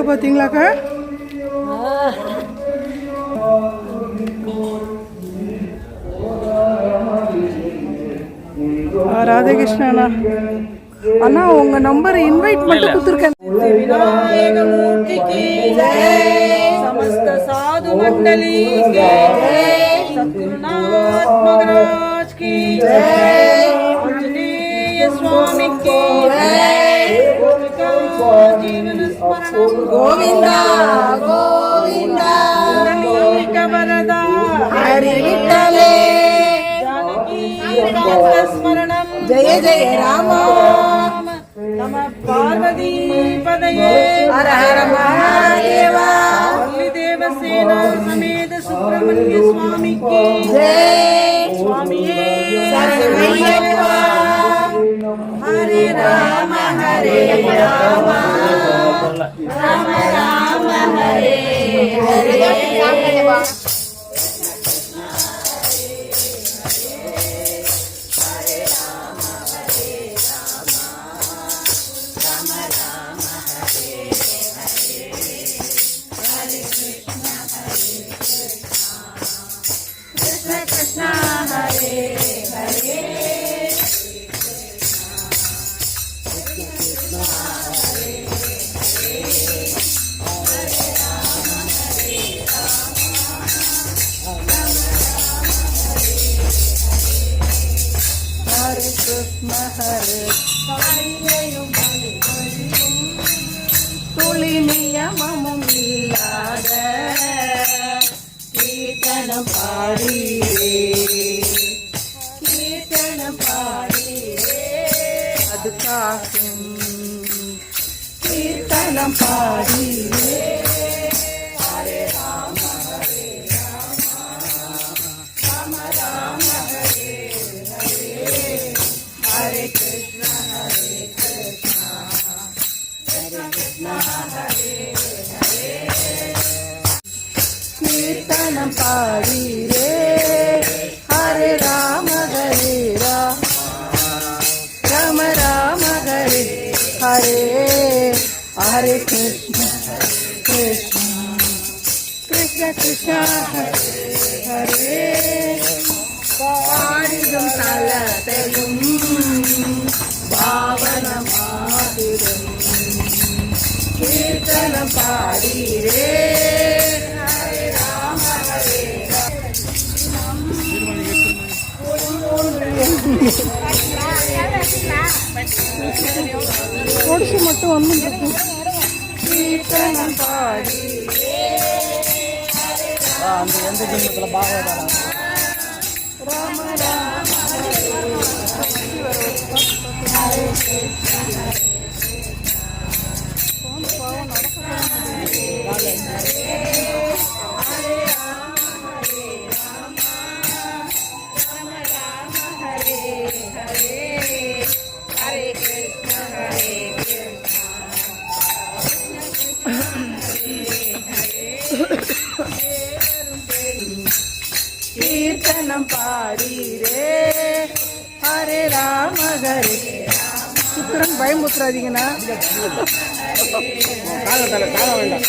Video பார்த்தீங்களாக்கா? Radhakrishna அண்ணா. உங்க number invite மட்டும் கொடுத்துருக்கேன். சாது மண்டலி గోవింద గోవింద. హరి విఠలే. జయ జయ రామ. నమ పార్వతీ పదయే హర హర మహాదేవ. దేవసేన సమేత సుబ్రహ్మణ్య స్వామికి. జయ హరే రామ హరే రామ. बोला राम राम हरे हरे. மகர் காலையிலையும் துளி நியமமும் இல்லாத கீர்த்தனம் பாடியே கீர்த்தனம் பாடியே அது காக்கும் கீர்த்தனம் பாடியே ஹரே ஹரே கிருஷ்ண கிருஷ்ண கிருஷ்ண கிருஷ்ண ஹரே ஹரே பாடிடும் தலத்தையும் பாவனமாதிரும் கீர்த்தனம் பாடிரே ஹரே ராம ஹரே பொடிச்சு மட்டும் ஒன்றும் அந்த எந்த ஜென்மத்தில் பாகவதானா ராம ராம சுத்திரன் பயமுத்துறாதீங்கண்ணா காலத்தால கால வேண்டாம்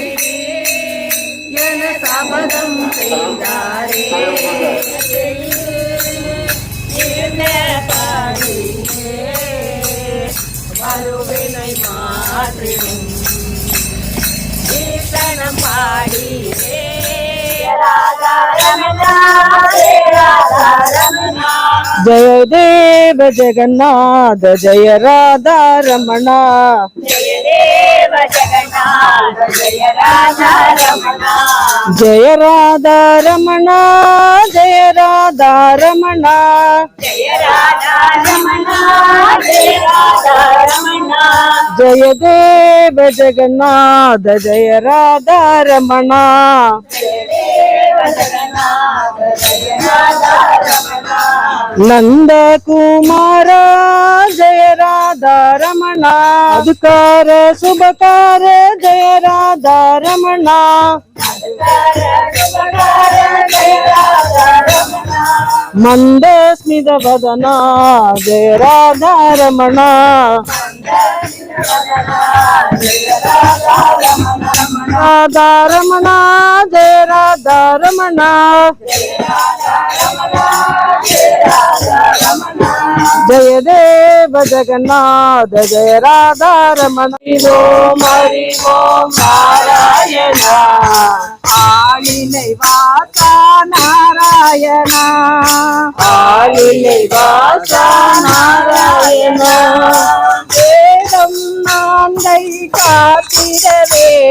என சபதம் செய்தாரே என்ன பாடியே வருவினை மாற்றிடும் கீர்த்தனம் பாடியே जय देव जगन्नाथ जय राधा रमणा जय देव जगन्नाथ ஜய ராதா ரமணா ஜெய ராதா ரமணா ஜெய ராதா ரமணா ஜய ராதா ரமணா ஜய ராதா ரமணா ஜெய தேவ ஜெகநாத ஜெய ராதா ரமணா நந்த குமார ஜெய ராதா ரமணா ராதா ரமணா ஜெய ராதா ரமணா ஜெய தேவ ஜெகநாத ஜெய ராதா ரமண ஓம் ஹரி ஓம் நாராயணா ஆளிலை வாசா நாராயணா ஆளிலை வாசா நாராயணா வேதம் நான்கை காத்திடவே.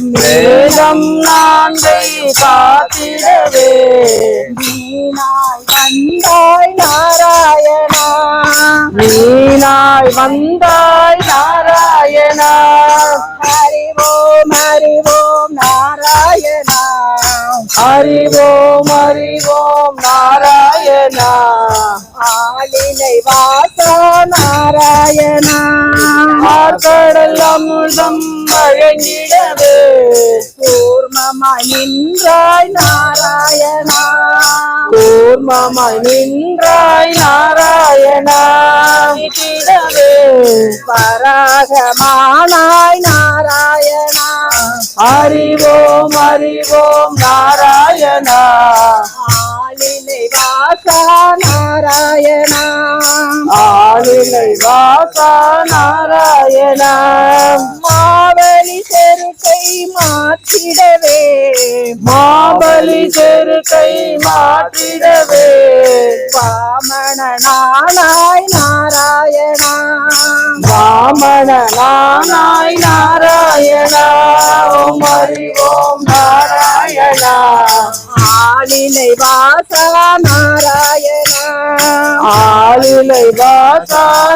மேதம் நான்கை காத்திடவே. மீனாய் வந்தாய் நாராயணா. மீனாய் வந்தாய் நாராயணா. ஹரிவோம் ஹரிவோம் நாராயணா. ஹரிவோம் ஹரிவோம் நாராயணா. வாசா நாராயணா ஆர்கடல் அமுதம் வழங்கிடவே. கூர்மமாய் நின்றாய் நாராயணா. கூர்மமாய் நின்றாய் நாராயணா. கிடவே பராகமானாய் நாராயணா. அறிவோம் அறிவோம் நாராயணா. ஆளிலை வாசா நாராயணா. ஆளிலை வாசா நாராயணா மாவலி செருக்கை மாற்றிடவே. மாபலி செருக்கை மாற்றிடவே. வாமணனானாய் நாராயணா வாமணனானாய் நாராயணா ஓம்.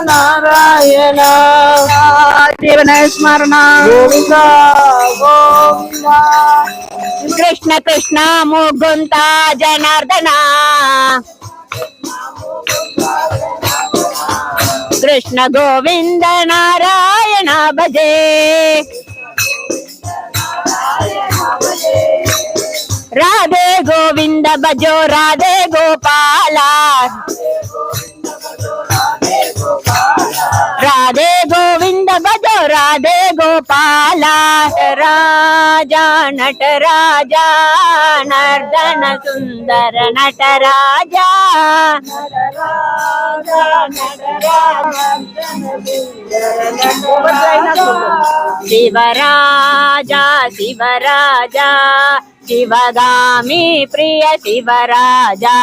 నారాయణ కృష్ణ కృష్ణ ముగుంత జనార్దన. కృష్ణ గోవింద నారాయణ భజే. రాధే గోవింద భజో రాధే గోపాల. ಗೋಪಾಲಾ ರಾಜ ನಟರಾಜ ನರ್ದನ ಸುಂದರ ನಟರಾಜ ಶಿವರಾಜ ಶಿವರಾಜ शिवगामी प्रिय शिवराजा।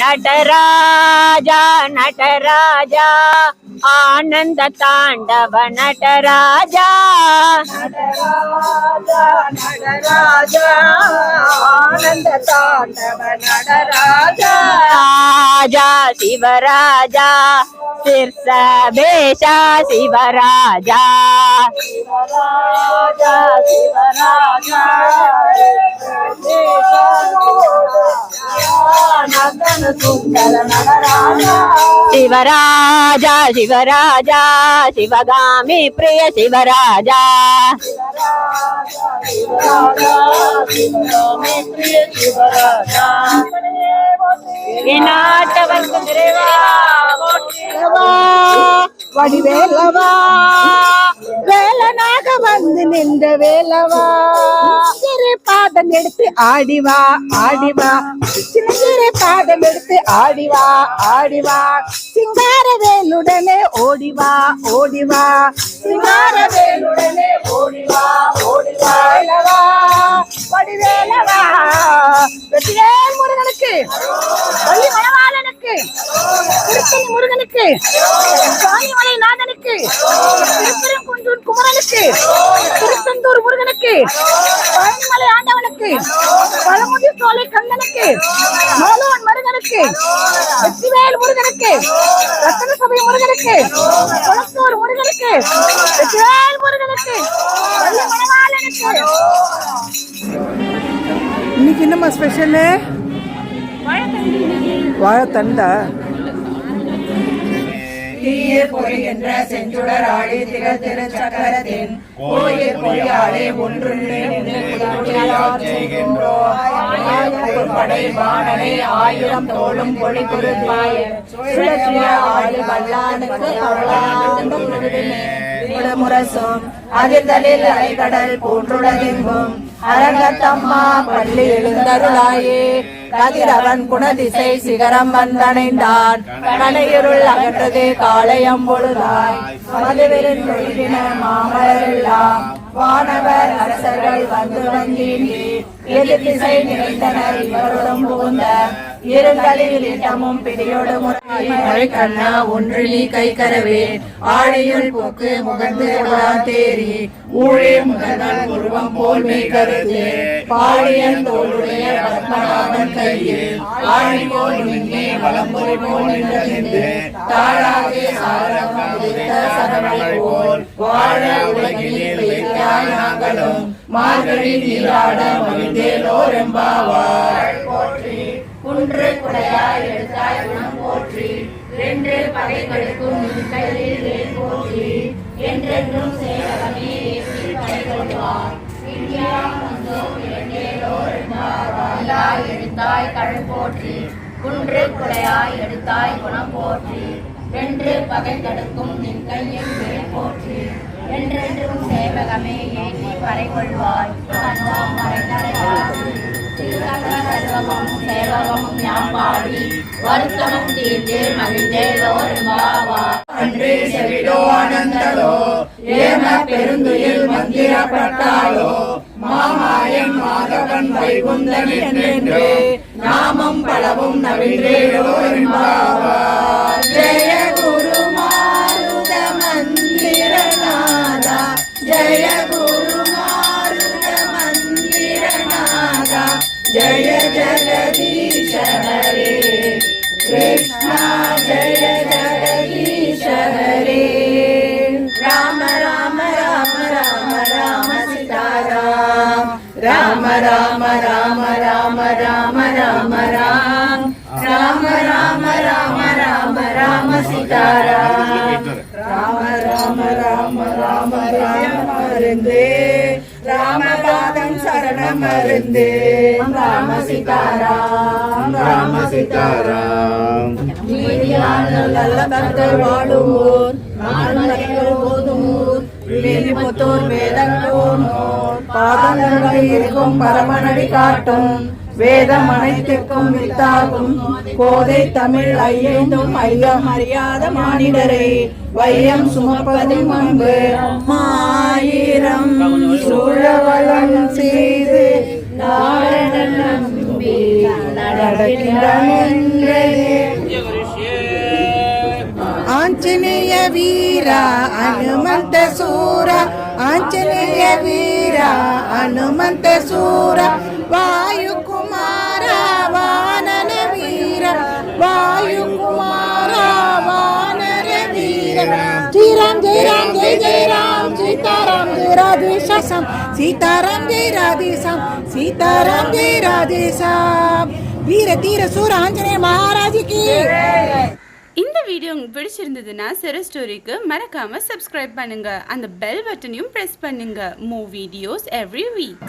नटराजा नटराजा आनंद तांडव नटराजा नटराजा आनन्द राजा। नटराजा राजा, शिवराजा। शीर्षभेषा शिवराजा। शिवराजा शिवराजा। ಶಿವರಾಜ ಶಿವರಾಜ ಶಿವಗಾಮಿ ಪ್ರಿಯ ಶಿವರಾಜ வடிவேலவா வேலனாக வந்து நின்ற வேலவா பாதம் எடுத்து ஆடிவா ஆடிவா. சின்ன பாதம் எடுத்து ஆடிவா ஆடிவா. சிங்கார வேலுடனே ஓடிவா ஓடிவா. சிங்கார வேலுடனே ஓடிவா ஓடிவா. வடிவேலவா. வெற்றிவேல் முருகனுக்கு வள்ளி மணவாளனுக்கு திருத்தணி முருகனுக்கு சுவாமிமலை நாதனுக்கு திருப்பெருங்குன்றூர் குமரனுக்கு குளத்தூர் முருகனுக்கு. பழனிமலை ஆண்டவனுக்கு. பழமுதி சோலை கந்தனுக்கு. மோலோன் முருகனுக்கு. வெற்றிவேல் முருகனுக்கு. ரத்தன சபை முருகனுக்கு. குளத்தூர் முருகனுக்கு. வெற்றிவேல் முருகனுக்கு. இன்னைக்கு என்னம்மா ஸ்பெஷலு வாழைத்தண்டா? தீயில் பொறிகின்ற செஞ்சுடர் ஆழி திகழ் திருச்சக்கரத்தின் கோயில் பொறியாலே ஒன்று படை வாணனை ஆயிரம் தோளும் பொழி குருவாய சுழற்றிய ஆழி வல்லானுக்கு அவளாண்டு முரசும் அதிர்தலில் அலைகடல் போன்றுள்ளதெங்கும் அரங்கத்தம்மா பள்ளி எழுந்தருளாயே. கதிரவன் குணதிசை சிகரம் வந்தடைந்தான். கனையிருள் அகன்றது காளையம் பொழுதாய். மதுவிரின் ஒழுகின மாமலரெல்லாம் வானவர் அரசர்கள் வந்து வந்தீண்டி எதிர் திசை நிறைந்தனர் இவருடன் புகுந்த இருங்களில் இடமும் பிடியோடு மழை கண்ணா கை கரவே ஆழியுள் போக்கு முகந்து தேறி ஊழே முதல்வன் உருவம் போல் கருத்து பாழியன் தோளுடைய பத்மநாபன் கையில் ஆழி போல் நின்னே போல் போல் வாழ நாங்களும் மார்கழி நீராட மகிழ்ந்தேலோர் எம்பாவாய். போற்றி குன்று குடையாய் எடுத்தாய் குணம் போற்றி. ரெண்டு பகைகளுக்கும் நின் வேல் போற்றி. என்றென்றும் சேவகமே ஏற்றி படை இந்தியா வந்தோம் இரண்டேலோ எம்பாவாய் எடுத்தாய் கடல் போற்றி. குன்று குடையாய் எடுத்தாய் குணம் போற்றி. ரெண்டு பகை தடுக்கும் நின் கையில் வேல் போற்றி. என்றென்றும் சேவகமே ஏற்றி படை கொள்வாய் தன்னம் மறைந்தடையாசி சர்வமும் சேவகமும் யாம் பாடி வருத்தமும் தீர்ந்து மகிழ்ந்தேலோர் பாவா அன்றே செவிடோ ஆனந்தலோ ஏம பெருந்துயில் மந்திரப்பட்டாலோ மாமாயன் மாதவன் வைகுந்தன் என்றென்று நாமம் பலவும் நவின்றேலோர் பாவா ஜெய குரு மாருத மந்திரநாதா ஜெய குரு ஜய ஜகதீಶ ஹரே கிருஷ்ணா ஜய ஜகதீಶ ஹரே ராம ராம ராம ராம ராம சீதாராம் ராம ராம ராம ராம ராம ராம ராம் ராம ராம ராம ராம ராம சீதாராம் ராம ராம ராம ராம ராம அருந்தே ராமபாதம் ராம சீதாராம் ராம சீதாராம். நல்ல கர்த்தர் வாழும் ஊர் நான்மறைகள் வேதங்கோனோர். பாதங்கள் இருக்கும் பரமநடி காட்டும் வேதம் அனைத்திற்கும் வித்தாகும். கோதை தமிழ் ஐயந்தும் ஐயம் அறியாத மானிடரை வையம் சுமப்பதும் அன்பு. ಆಂಜನೇಯ ವೀರ ಹನುಮಂತ ಸೂರ ಆಂಜನೇಯ ವೀರ ಹನುಮಂತ ಸೂರ ವಾಯುಕುಮಾರ ವಾನನ ವೀರ ವಾಯುಕುಮಾರ ವಾನರ ವೀರ ಶ್ರೀರಾಮ್ ಜಯ ರಾಮ್ ಜಯ ಜಯ ರಾಮ್ ಸೀತಾರಾಮ್ ಜಯ ರಾಧೇ ಶ್ಯಾಮ್ ಸೀತಾರಾಮ್ ಜಯ ರಾಧೇ ಶ್ಯಾಮ್ ಸೀತಾರಾಮ್ ಜಯ ರಾಧೇ ಶ್ಯಾಮ್ வீர தீர சூர ஆஞ்சநேய மகாராஜிக்கு. இந்த வீடியோ உங்களுக்கு பிடிச்சிருந்ததுன்னா சிறு ஸ்டோரிக்கு மறக்காம சப்ஸ்கிரைப் பண்ணுங்க. அந்த பெல் பட்டனையும் ப்ரெஸ் பண்ணுங்க. மூ வீடியோஸ் எவ்ரி வீக்